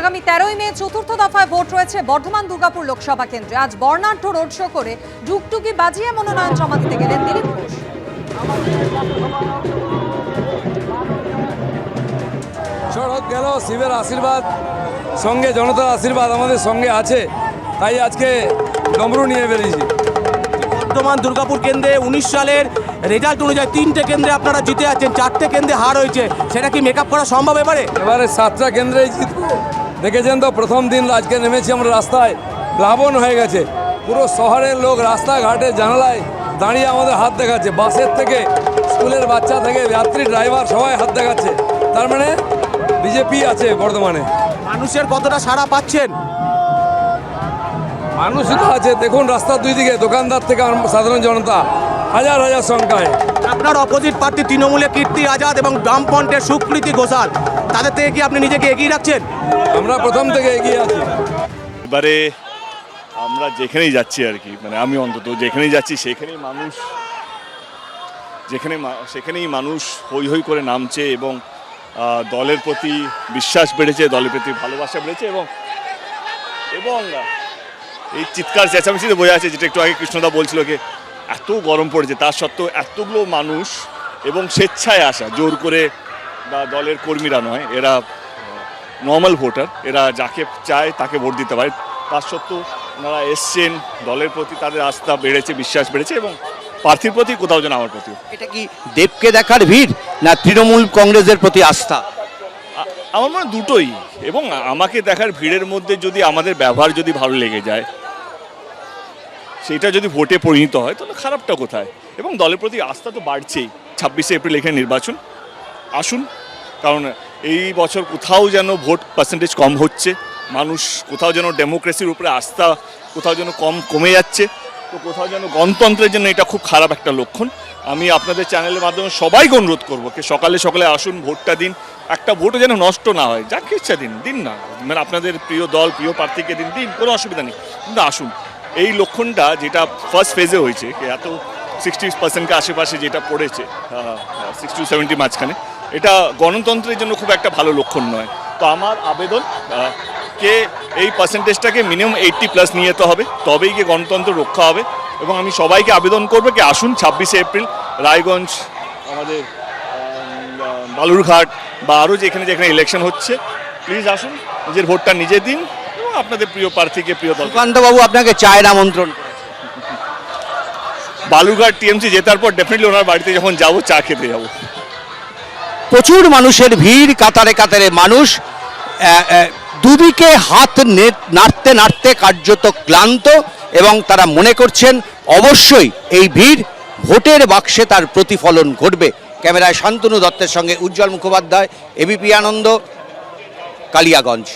আগামী তেরোই মে চতুর্থ দফায় ভোট রয়েছে বর্ধমান দুর্গাপুর লোকসভা কেন্দ্রে। আজ বর্ণাঢ্য রোড শো করে ডুগডুগি বাজিয়ে মনোনয়ন জমা দিতে গেলেন দিলীপ ঘোষ সড়ক গেল শিবের আশীর্বাদ সঙ্গে জনতার আশীর্বাদ আমাদের সঙ্গে আছে তাই আজকে ডমরু নিয়ে বেরিয়েছি। বর্ধমান দুর্গাপুর কেন্দ্রে উনিশ সালের রেজাল্ট অনুযায়ী তিনটে কেন্দ্রে আপনারা জিতে আছেন চারটে কেন্দ্রে হার হয়েছে সেটা কি মেকআপ করা সম্ভব এবারে? এবারে সাতটা কেন্দ্রে জিতবো। দেখেছেন তো প্রথম দিন আজকে নেমেছি আমরা রাস্তায় প্লাবন হয়ে গেছে। পুরো শহরের লোক রাস্তাঘাটে জানালায় দাঁড়িয়ে আমাদের হাত দেখাচ্ছে। বাসের থেকে স্কুলের বাচ্চা থেকে যাত্রী ড্রাইভার সবাই হাত দেখাচ্ছে। তার মানে বিজেপি আছে বর্ধমানে মানুষের কতটা সাড়া পাচ্ছেন? মানুষই তো আছে। দেখুন রাস্তার দুই দিকে দোকানদার থেকে সাধারণ জনতা হাজার হাজার সংখ্যায়। আপনার অপোজিট প্রার্থী তৃণমূলে কীর্তি আজাদ এবং বামফ্রন্টের সুপ্রীতি ঘোষাল। তাদের থেকে কি আপনি নিজেকে এগিয়ে রাখছেন? আমরা প্রথম থেকে এগিয়ে আছি। এবারে আমরা যেখানেই যাচ্ছি আর কি মানে আমি অন্তত যেখানেই যাচ্ছি সেখানেই মানুষ যেখানে মা- সেখানেই মানুষ হই হই করে নামছে এবং আহ, দলের প্রতি বিশ্বাস বেড়েছে দলের প্রতি ভালোবাসা বেড়েছে এবং এবং আহ, এই চিৎকার চেঁচামেচিতে বোঝা যাচ্ছে যেটা একটু আগে কৃষ্ণদা বলছিল যে এত গরম পড়েছে তার সত্ত্বেও এতগুলো মানুষ এবং স্বেচ্ছায় আসা জোর করে বা দলের কর্মীরা নয় এরা নর্মাল ভোটার এরা যাকে চায় তাকে ভোট দিতে পারে। তার সত্ত্বেও ওনারা এসছেন দলের প্রতি তাদের আস্থা বেড়েছে বিশ্বাস বেড়েছে এবং প্রার্থীর প্রতি কোথাও যেন আমার প্রতি। এটা কি দেবকে দেখার ভিড় না তৃণমূল কংগ্রেসের প্রতি আস্থা? আমার মনে দুটোই এবং আমাকে দেখার ভিড়ের মধ্যে যদি আমাদের ব্যবহার যদি ভালো লেগে যায় সেটা যদি ভোটে পরিণত হয়, তাহলে খারাপটা কোথায়? এবং দলের প্রতি আস্থা তো বাড়ছেই। ছাব্বিশে এপ্রিল এখানে নির্বাচন। আসুন, কারণ এই বছর কোথাও যেন ভোট পার্সেন্টেজ কম হচ্ছে। মানুষ কোথাও যেন ডেমোক্রেসির উপরে আস্থা কোথাও যেন কম কমে যাচ্ছে। তো কোথাও যেন গণতন্ত্রের জন্য এটা খুব খারাপ একটা লক্ষণ। আমি আপনাদের চ্যানেলের মাধ্যমে সবাইকে অনুরোধ করব যে সকালে সকালে আসুন, ভোটটা দিন। একটা ভোটও যেন নষ্ট না হয়। যাকে ইচ্ছা দিন দিন না। মানে আপনাদের প্রিয় দল, প্রিয় প্রার্থীকে দিন দিন। কোনো অসুবিধা নেই। কিন্তু আসুন এই লক্ষণটা যেটা ফার্স্ট ফেজে হয়েছে এত সিক্সটি পার্সেন্টকে আশেপাশে যেটা পড়েছে সিক্সটি টু সেভেন্টি মাঝখানে, এটা গণতন্ত্রের জন্য খুব একটা ভালো লক্ষণ নয়। তো আমার আবেদন কে এই পার্সেন্টেজটাকে মিনিমাম এইটটি প্লাস নিয়ে যেতে হবে, তবেই গিয়ে গণতন্ত্র রক্ষা হবে এবং আমি সবাইকে আবেদন করব কি আসুন ছাব্বিশে এপ্রিল, রায়গঞ্জ, আমাদের বালুরঘাট বা আরও যেখানে যেখানে ইলেকশন হচ্ছে প্লিজ আসুন, নিজের ভোটটা নিজে দিন আপনাদের প্রিয় প্রার্থীকে প্রিয় দল সুকান্ত বাবু আপনাকে চায়ের আমন্ত্রণ করেছে। বালুরঘাট টিএমসি জেতার পর ডেফিনেটলি ওনার বাড়িতে যখন যাব চা খেতে যাব। প্রচুর মানুষের ভিড় কাতারে কাতারে মানুষ দুদিকে হাত নাড়তে নাড়তে কার্যত ক্লান্ত এবং তারা মনে করছেন অবশ্যই এই ভিড় ভোটের বাক্সে তার প্রতিফলন ঘটবে। ক্যামেরায় শান্তনু দত্তের সঙ্গে উজ্জ্বল মুখোপাধ্যায় এবিপি আনন্দ কালিয়াগঞ্জ।